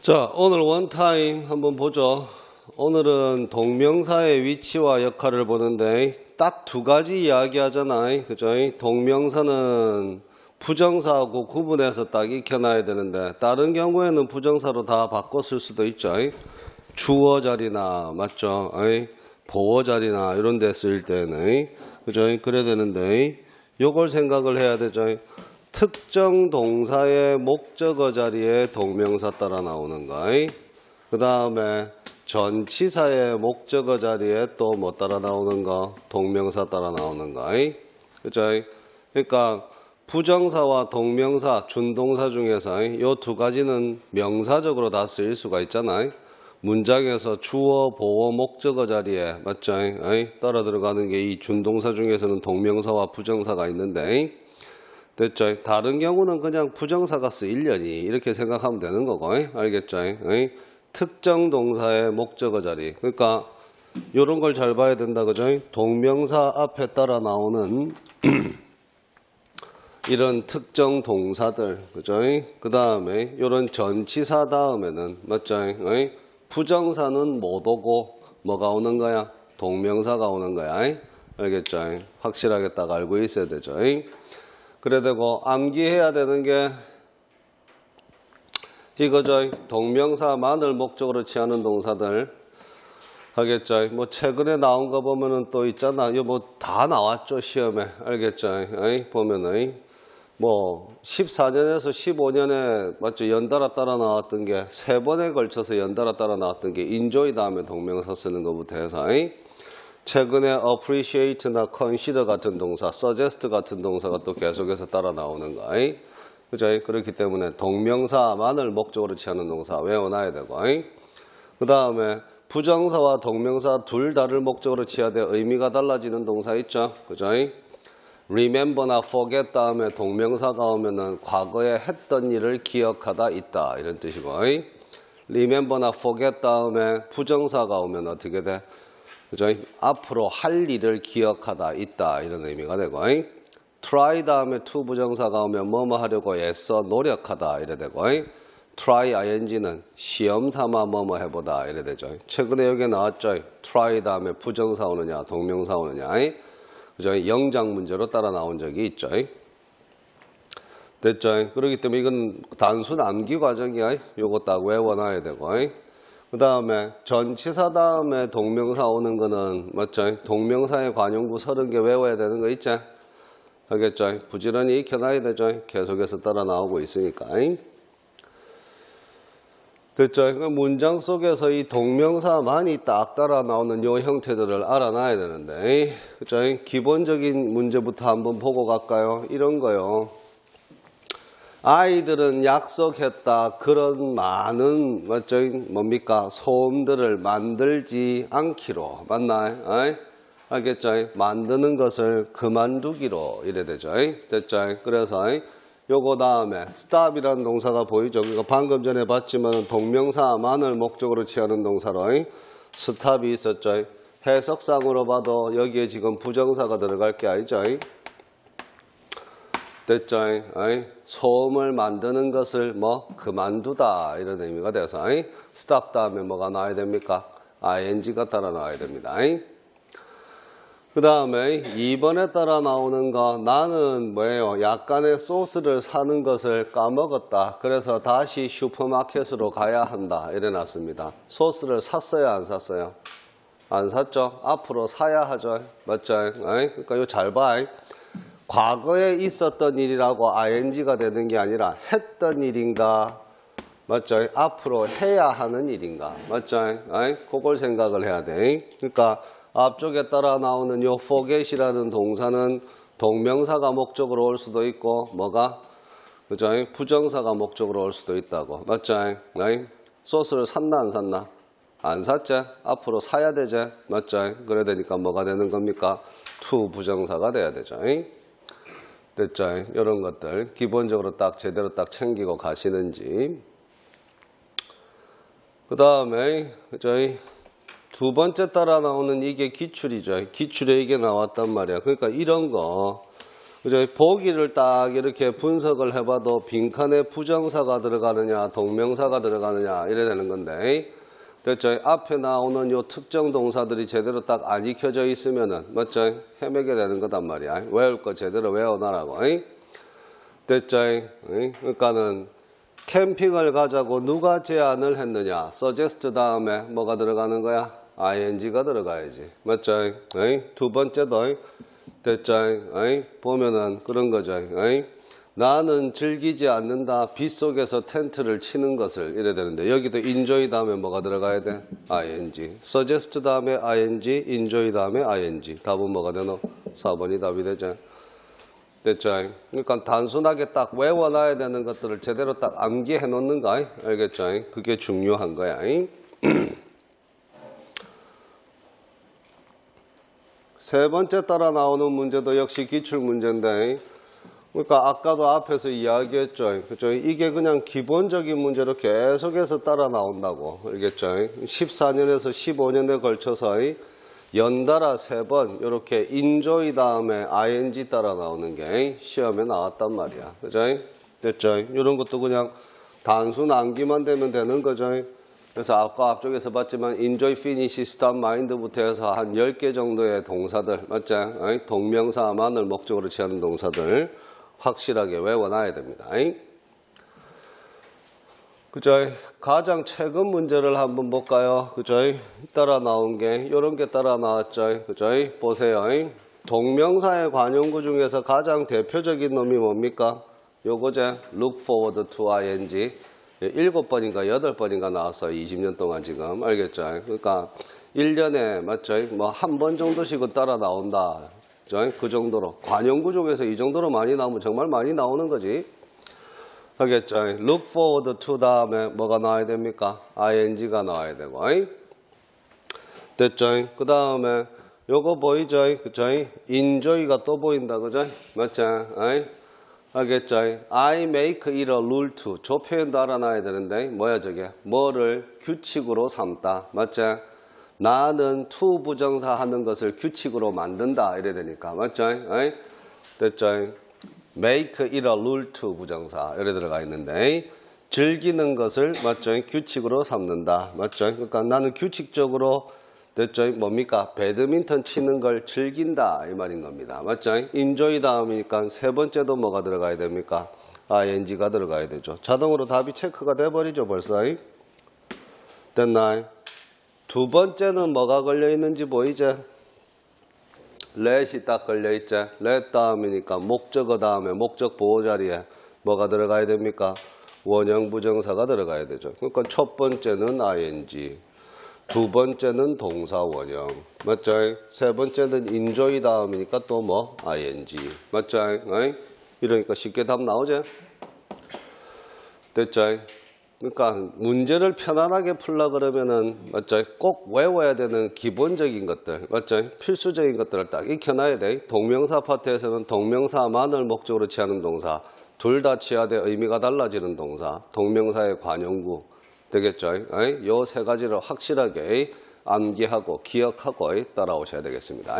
자, 오늘 원타임 한번 보죠. 오늘은 동명사의 위치와 역할을 보는데 딱 두 가지 이야기 하잖아요. 그죠? 동명사는 부정사하고 구분해서 딱 익혀놔야 되는데 다른 경우에는 부정사로 다쓸 수도 있죠. 주어 자리나 맞죠? 보어 자리나 이런 데쓸 때는 그죠? 그래야 되는데 요걸 생각을 해야 되죠. 특정 동사의 목적어 자리에 동명사 따라 나오는 거. 그 다음에 전치사의 목적어 자리에 또 뭐 따라 나오는 거? 동명사 따라 나오는 거. 그죠? 그러니까 부정사와 동명사, 준동사 중에서 이 두 가지는 명사적으로 다 쓰일 수가 있잖아요. 문장에서 주어, 보어, 목적어 자리에 맞죠? 따라 들어가는 게 이 준동사 중에서는 동명사와 부정사가 있는데 됐죠? 다른 경우는 그냥 부정사가 쓰일려니 이렇게 생각하면 되는 거고 알겠죠? 특정 동사의 목적어 자리 그러니까 이런 걸 잘 봐야 된다 그죠? 동명사 앞에 따라 나오는 이런 특정 동사들, 그죠? 그 다음에 이런 전치사 다음에는 맞죠? 부정사는 못 오고 뭐가 오는 거야? 동명사가 오는 거야. 알겠죠? 확실하게 딱 알고 있어야 되죠. 그래 되고 암기해야 되는 게 이거죠. 동명사만을 목적으로 취하는 동사들. 알겠죠? 뭐 최근에 나온 거 보면은 또 있잖아. 이거 뭐다 나왔죠 시험에. 알겠죠? 어이? 보면은 뭐 14년에서 15년에 맞죠 연달아 따라 나왔던 게 세 번에 걸쳐서 연달아 따라 나왔던 게 enjoy 다음에 동명사 쓰는 것부터 해서 이? 최근에 appreciate나 consider 같은 동사, suggest 같은 동사가 또 계속해서 따라 나오는 거. 이? 그죠? 그렇기 때문에 동명사만을 목적으로 취하는 동사 외워놔야 되고. 그 다음에 부정사와 동명사 둘 다를 목적으로 취해야 돼 의미가 달라지는 동사 있죠? 그죠? remember나 forget 다음에 동명사가 오면은 과거에 했던 일을 기억하다 있다 이런 뜻이고 remember나 forget 다음에 부정사가 오면 어떻게 돼? 그죠? 앞으로 할 일을 기억하다 있다 이런 의미가 되고 try 다음에 to 부정사가 오면 뭐뭐 하려고 애써 노력하다 이래 되고 try ing는 시험 삼아 뭐뭐 해보다 이래 되죠. 최근에 여기 나왔죠. try 다음에 부정사 오느냐 동명사 오느냐 그죠? 영장 문제로 따라 나온 적이 있죠. 됐죠? 그렇기 때문에 이건 단순 암기 과정이야. 딱 외워놔야 되고. 그 다음에 전치사 다음에 동명사 오는 거는 맞죠? 동명사의 관용구 30개 외워야 되는 거 있죠? 알겠죠? 부지런히 익혀놔야 되죠? 계속해서 따라 나오고 있으니까. 됐죠? 그 문장 속에서 이 동명사만이 딱 따라 나오는 요 형태들을 알아놔야 되는데, 그죠? 기본적인 문제부터 한번 보고 갈까요? 이런 거요. 아이들은 약속했다. 그런 많은, 맞죠? 뭡니까? 소음들을 만들지 않기로. 맞나요? 어이? 알겠죠? 만드는 것을 그만두기로 이래 되죠. 됐죠? 그래서, 요거 다음에 stop이라는 동사가 보이죠. 이거 방금 전에 봤지만 동명사만을 목적으로 취하는 동사로 stop이 있었죠. 해석상으로 봐도 여기에 지금 부정사가 들어갈 게 아니죠. 됐죠. 소음을 만드는 것을 뭐 그만두다 이런 의미가 돼서 stop 다음에 뭐가 나와야 됩니까? ing가 따라 나와야 됩니다. 그 다음에 2번에 따라 나오는 거 나는 뭐예요? 약간의 소스를 사는 것을 까먹었다. 그래서 다시 슈퍼마켓으로 가야 한다. 이래 놨습니다. 소스를 샀어요? 안 샀어요? 안 샀죠? 앞으로 사야 하죠. 맞죠? 그러니까 이거 잘 봐. 과거에 있었던 일이라고 ing가 되는 게 아니라 했던 일인가? 맞죠? 앞으로 해야 하는 일인가? 맞죠? 그걸 생각을 해야 돼. 그러니까 앞쪽에 따라 나오는 요 forget이라는 동사는 동명사가 목적으로 올 수도 있고 뭐가 그죠? 부정사가 목적으로 올 수도 있다고 맞죠? 소스를 샀나 안 샀나? 안 샀지? 앞으로 사야 되지? 맞죠? 그래야 되니까 뭐가 되는 겁니까? to 부정사가 돼야 되죠. 됐죠? 이런 것들 기본적으로 딱 제대로 딱 챙기고 가시는지 그 다음에 그죠? 두 번째 따라 나오는 이게 기출이죠. 기출에 이게 나왔단 말이야. 그러니까 이런 거 그죠? 보기를 딱 이렇게 분석을 해봐도 빈칸에 부정사가 들어가느냐, 동명사가 들어가느냐, 이래 되는 건데. 됐죠? 앞에 나오는 요 특정 동사들이 제대로 딱 안 익혀져 있으면은, 맞죠? 헤매게 되는 거단 말이야. 외울 거 제대로 외워놔라고. 잉? 됐죠? 잉? 그러니까는 캠핑을 가자고 누가 제안을 했느냐? suggest 다음에 뭐가 들어가는 거야? ing가 들어가야지. 맞죠? 잉? 두 번째도 잉? 됐죠? 잉? 보면은 그런 거죠. 잉? 나는 즐기지 않는다. 빗 속에서 텐트를 치는 것을 이래 되는데 여기도 enjoy 다음에 뭐가 들어가야 돼? ing. suggest 다음에 ing, enjoy 다음에 ing. 답은 뭐가 되노? 4번이 답이 되죠. 됐죠? 그러니까 단순하게 딱 외워놔야 되는 것들을 제대로 딱 암기해 놓는 거 알겠죠? 그게 중요한 거야. 세 번째 따라 나오는 문제도 역시 기출 문제인데 그러니까 아까도 앞에서 이야기했죠. 그죠? 이게 그냥 기본적인 문제로 계속해서 따라 나온다고. 알겠죠? 14년에서 15년에 걸쳐서 연달아 세 번 이렇게 인조이 다음에 ing 따라 나오는 게 시험에 나왔단 말이야. 그죠? 됐죠? 이런 것도 그냥 단순 암기만 되면 되는 거죠. 그래서 아까 앞쪽에서 봤지만 enjoy, finish, stop, mind부터 해서 한 10개 정도의 동사들, 맞죠? 동명사만을 목적으로 취하는 동사들 확실하게 외워놔야 됩니다. 그죠? 가장 최근 문제를 한번 볼까요? 그죠? 따라 나온 게 이런 게 따라 나왔죠. 그죠? 보세요. 동명사의 관용구 중에서 가장 대표적인 놈이 뭡니까? 요거제 look forward to ing 일곱 번인가 여덟 번인가 나왔어요. 20년 동안 지금 알겠죠? 그러니까 1년에 맞죠? 뭐 한 번 정도씩은 따라 나온다. 그 정도로 관용구 중에서 이 정도로 많이 나오면 정말 많이 나오는 거지. 알겠죠? look forward to 다음에 뭐가 나와야 됩니까? ing가 나와야 되고. 됐죠? 그 다음에 요거 보이죠? 그죠? enjoy가 또 보인다. 그죠? 맞죠? 알겠죠? I make it a rule to. 저 표현도 알아놔야 되는데, 뭐야, 저게? 뭐를 규칙으로 삼다. 맞죠? 나는 to 부정사 하는 것을 규칙으로 만든다. 이래 되니까. 맞죠? 어이? 됐죠? make it a rule to 부정사. 이래 들어가 있는데, 즐기는 것을, 맞죠? 규칙으로 삼는다. 맞죠? 그러니까 나는 규칙적으로 됐죠? 뭡니까? 배드민턴 치는 걸 즐긴다 이 말인 겁니다. 맞죠? 인조이 다음이니까 세 번째도 뭐가 들어가야 됩니까? ing가 들어가야 되죠. 자동으로 답이 체크가 돼버리죠 벌써. 됐나요? 두 번째는 뭐가 걸려 있는지 보이죠? let이 딱 걸려 있죠. let 다음이니까 목적어 다음에 목적 보호 자리에 뭐가 들어가야 됩니까? 원형 부정사가 들어가야 되죠. 그러니까 첫 번째는 ing, 두 번째는 동사 원형, 맞죠? 세 번째는 enjoy 다음이니까 또 뭐 ing, 맞죠? 어이? 이러니까 쉽게 답 나오죠? 됐죠? 그러니까 문제를 편안하게 풀라 그러면은 맞죠? 꼭 외워야 되는 기본적인 것들, 맞죠? 필수적인 것들을 딱 익혀놔야 돼. 동명사 파트에서는 동명사만을 목적으로 취하는 동사, 둘 다 취하되 의미가 달라지는 동사, 동명사의 관용구 되겠죠? 요 세 가지를 확실하게 암기하고 기억하고 따라오셔야 되겠습니다.